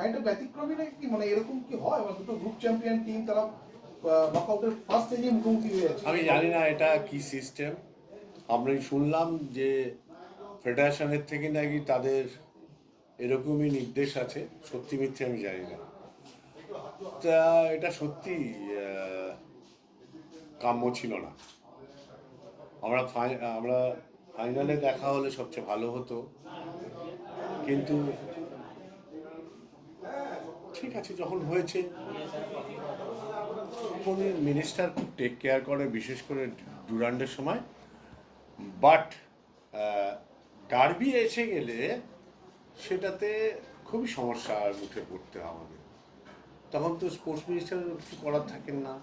খানিকটা ব্যতিক্রমী নাকি? কি মানে এরকম কি হয়? মানে দুটো গ্রুপ চ্যাম্পিয়ন টিম তারা নকআউটের ফার্স্ট স্টেজে মুখোমুখি হয়ে যাচ্ছে আমি জানি না এটা কি সিস্টেম আমি শুনলাম যে ফেডারেশনের থেকে নাকি তাদের এরকমই নির্দেশ আছে। সত্যি মিথ্যে আমি জানি না। তা এটা সত্যি কাম্য ছিল না। আমরা আমরা ফাইনালে দেখা হলে সবচেয়ে ভালো হতো। কিন্তু ঠিক আছে, যখন হয়েছে উনি মিনিস্টার খুব টেক কেয়ার করে বিশেষ করে ডুরান্ডের সময়। বাট ডার্বি এসে গেলে সেটাতে খুবই সমস্যার মুখে পড়তে আমাদের। তখন তো স্পোর্টস মিনিস্টার কিছু করার থাকেন না।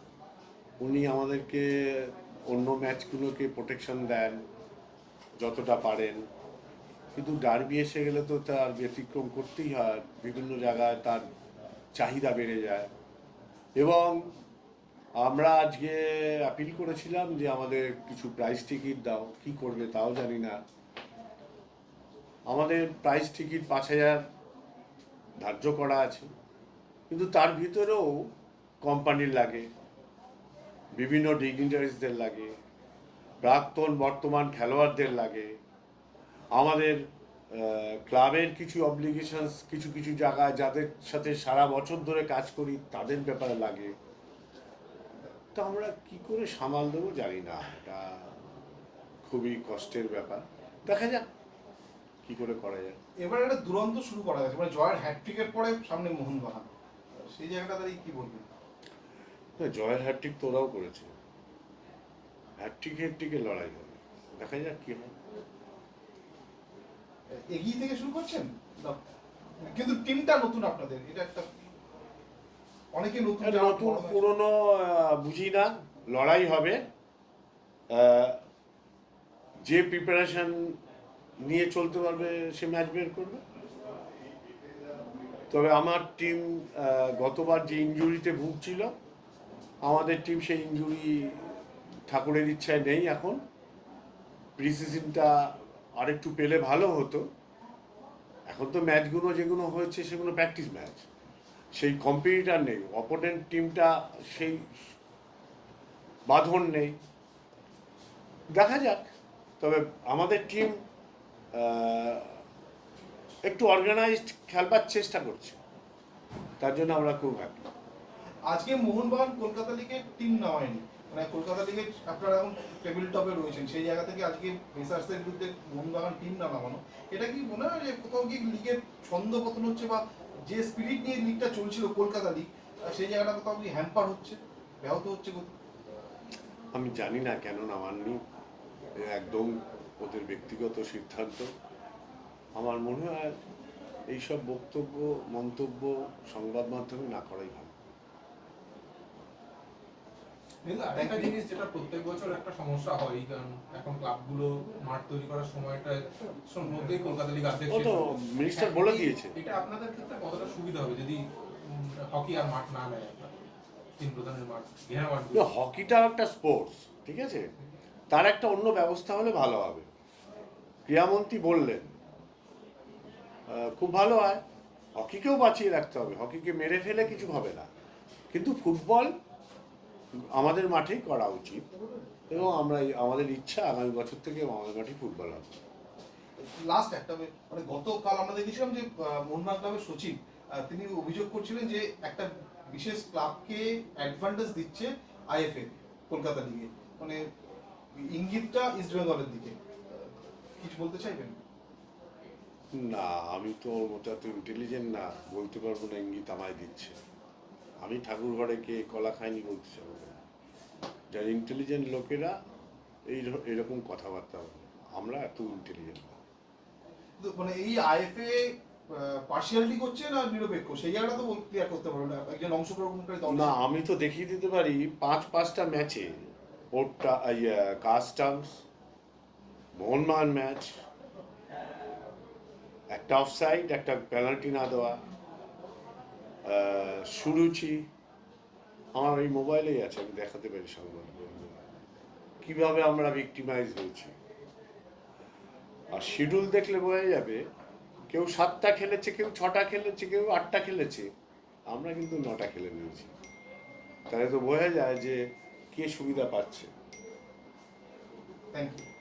উনি আমাদেরকে অন্য ম্যাচগুলোকে প্রোটেকশন দেন, যতটা পারেন। কিন্তু ডার্বি এসে গেলে তো তার ব্যতিক্রম করতেই হয়। বিভিন্ন জায়গায় তার চাহিদা বেড়ে যায়। এবং আমরা আজকে আপিল করেছিলাম যে আমাদের কিছু প্রাইস টিকিট দাও, কি করবে তাও জানি না। আমাদের প্রাইস টিকিট পাঁচ হাজার ধার্য করা আছে। কিন্তু তার ভিতরেও কোম্পানির লাগে, বিভিন্ন ডিগনিটারিজদের লাগে, প্রাক্তন বর্তমান খেলোয়াড়দের লাগে। আমাদের ক্লাবের কিছু অব্লিগেশনস কিছু কিছু জায়গায় যাদের সাথে সারা বছর ধরে কাজ করি তাদের ব্যাপারে লাগে। তো আমরা কি করে সামাল দেবো জানি না এটা খুবই কষ্টের ব্যাপার। দেখা যাক কি করে করা যায়। এবার একটা দুরন্ত শুরু করা গেছে মানে জয়ের হ্যাটট্রিকের পরে সামনে মোহনবাগান। সেই জায়গাটা দাঁড়িয়ে কি বলবেন? না, জয়ের হ্যাট্রিক তোরাও করেছে হ্যাট্রিক হ্যাট্রিকে লড়াই হবে। দেখা যাক কি হয়। এগিয়ে থেকে শুরু করছেন? কিন্তু টিমটা নতুন আপনাদের এটা একটা অনেকে নতুন নতুন পুরনো বুঝি না লড়াই হবে। যে প্রিপারেশন নিয়ে চলতে পারবে সে ম্যাচ বের করবে। তবে আমার টিম গতবার যে ইঞ্জুরিতে ভুগছিল আমাদের টিম সেই ইঞ্জুরি ঠাকুরের ইচ্ছায় নেই এখন। প্রি সিজনটা আরেকটু পেলে ভালো হতো। এখন তো ম্যাচগুলো যেগুলো হয়েছে সেগুলো প্র্যাকটিস ম্যাচ সেই কম্পিটিটার নেই অপোনেন্ট টিমটা সেই বাঁধন নেই। দেখা যাক, তবে আমাদের টিম একটু অর্গানাইজড খেলবার চেষ্টা করছে। তার জন্য আমরা খুব হ্যাপি আজকে মোহনবাগান কলকাতা লিগে টিম নেওয়ায়নি মানে কলকাতা লিগে আপনারা এখন টেবিল টপে রয়েছেন, সেই জায়গা থেকে আজকে মেসার্সের বিরুদ্ধে মোহনবাগান টিম না নামানো, এটা কি মনে হয় যে কোথাও কি লিগের ছন্দ পতন হচ্ছে বা যে স্পিরিট নিয়ে লিগটা চলছিল কলকাতা লিগ সেই জায়গাটা কোথাও কি হ্যাম্পার হচ্ছে, ব্যাহত হচ্ছে আমি জানি না কেন নামাননি একদম ওদের ব্যক্তিগত সিদ্ধান্ত। আমার মনে হয় এইসব বক্তব্য, মন্তব্য সংবাদ মাধ্যমে না করাই ভালো। কিন্তু আরেকটা জিনিস যেটা প্রত্যেক বছর একটা সমস্যা হয় কারণ এখন ক্লাবগুলো মাঠ তৈরি করার সময়টা মধ্যেই কলকাতা লিগ আসে ও তো মিনিস্টার বলে দিয়েছে। এটা আপনাদের ক্ষেত্রে কতটা সুবিধা হবে যদি হকি আর মাঠ না নেয় তিন প্রধানের মাঠ ঘেরা মাঠ না, হকিটা একটা স্পোর্টস ঠিক আছে? তার একটা অন্য ব্যবস্থা হলে ভালো হবে। ক্রীড়ামন্ত্রী বললেন খুব ভালো হয়। হকিকেও বাঁচিয়ে রাখতে হবে। হকিকে মেরে ফেলে কিছু হবে না। কিন্তু ফুটবল আমাদের মাঠেই করা উচিত এবং আমরা আমাদের ইচ্ছা আগামী বছর থেকে আমাদের মাঠে ফুটবল হবে। লাস্ট একটা মানে গতকাল আমরা দেখেছিলাম যে মোহনবাগান ক্লাবের সচিব তিনি অভিযোগ করছিলেন যে একটা বিশেষ ক্লাবকে অ্যাডভান্টেজ দিচ্ছে আইএফএ কলকাতা লিগে মানে ইঙ্গিতটা ইস্ট বেঙ্গলের দিকে। কিছু বলতে চাইবেন? না আমি তো ওর মতো এত ইন্টেলিজেন্ট না বলতে পারব না ইঙ্গিত আমায় দিচ্ছে। আমি ঠাকুর ঘরে কে কলা খাইনি বলতে চাবো না। যারা ইন্টেলিজেন্ট লোকেরা এই এরকম কথাবার্তা বলে। আমরা এত ইন্টেলিজেন্ট না। মানে এই আইএফএ পার্সিয়ালিটি করছে না নিরপেক্ষ? সেই জায়গাটা তো ক্লিয়ার করতে পারবে না। একজন অংশগ্রহণকারী দল না আমি তো দেখিয়ে দিতে পারি পাঁচ পাঁচটা ম্যাচে ওরটা কাস্টমস মোহনবাগান ম্যাচ একটা অফসাইড একটা পেনাল্টি না দেওয়া। সুরুচি। আমার এই মোবাইলেই আছে, আমি দেখাতে পারি সংবাদ কীভাবে আমরা ভিক্টিমাইজ হয়েছি? আর শিডিউল দেখলে বোঝা যাবে, কেউ সাতটা খেলেছে, কেউ ছটা খেলেছে, কেউ আটটা খেলেছে, আমরা কিন্তু নটা খেলে নিয়েছি। তাহলে তো বোঝা যায় যে কে সুবিধা পাচ্ছে। Thank you